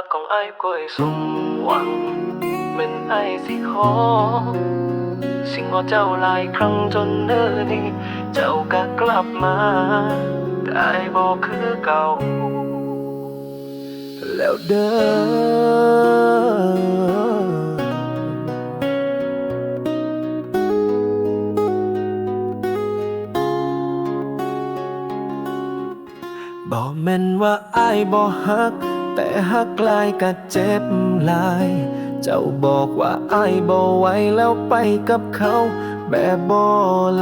ฮักของไอ้ก็ไอ้สมหวังเหมือนไอ้สิขอ สิ่งว่าเจ้าหลายครั้งจนเนิ่นนี้ เจ้าก็กลับมาได้บอกคือเก่า แล้วเด้อบอกแม่นว่าอายบ่ฮัก แต่ฮักลายก็เจ็บลาย เจ้าบอกว่าไอายบ่ไหวแล้วไปกับเขา แบบบ่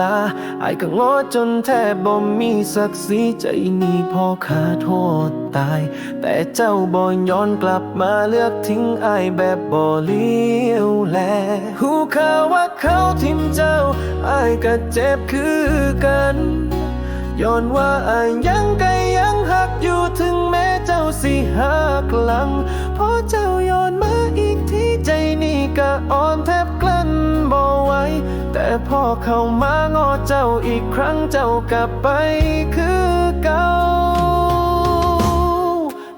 ลาไอายก็งอจนแทบบ่มีศักดิ์ศรีใจนี่พอขาโทษตาย แต่เจ้าบ่ย้อนกลับมาเลือกทิ้งไอายแบบบ่เลี้ยวแลหูข่าวว่าเขาทิมเจ้าไอายก็เจ็บคือกันย้อนว่าไอายยังก็ยังหักอยู่ ถึงแม้เจ้าสิหักหลังเพราะเจ้าย้อนมาอีกที่ใจนี่ก็อ่อนแทบกลั้นบ่ไหวแต่พอเข้ามางอเจ้าอีกครั้งเจ้ากลับไปคือเก่า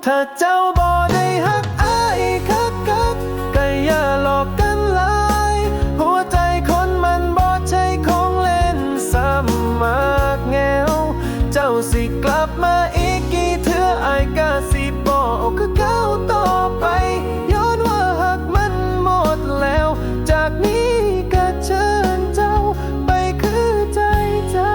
ถ้าเจ้าบ่ได้หักอายคักคักก็อย่าหลอกกันหลายหัวใจคนมันบ่ใช่ของเล่นซ้ำมากแงวเจ้าสิกลับมาอีก กี่เทื่ออายก็สิบอกคือเก้าต่อไป ย้อนว่าหักมันหมดแล้ว จากนี้ก็เชิญเจ้าไปคือใจเจ้า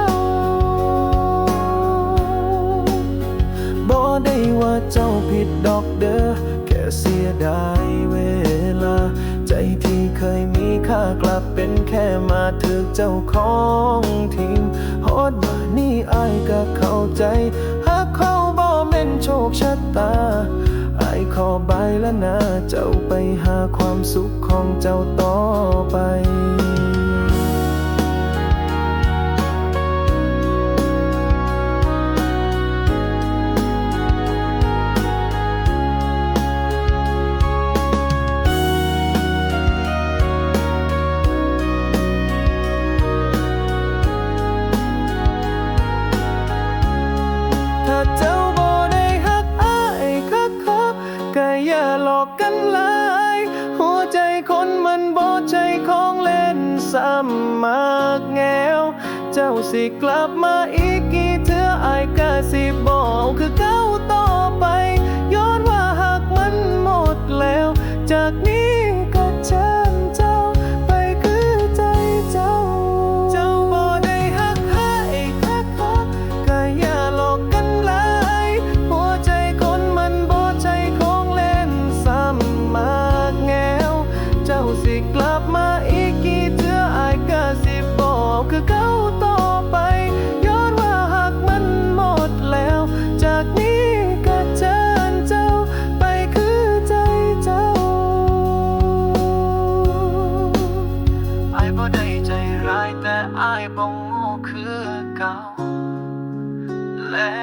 บอกได้ว่าเจ้าผิดดอกเด้อแค่เสียดายเวลา ใจที่เคยมีค่ากลับเป็นแค่มาถึกเจ้าของ แล้วนะเจ้าไปหาความสุขของเจ้าต่อไปถ้าเจ้า ซ้ำมากแงว เจ้าสิกลับมาอีกกี่เธออายกะสิบอกคือเก้าต่อไป ย้อนว่าหากมันหมดแล้ว จากนี้ ได้ใจร้ายแต่อายบ่โง่คือเก่าและ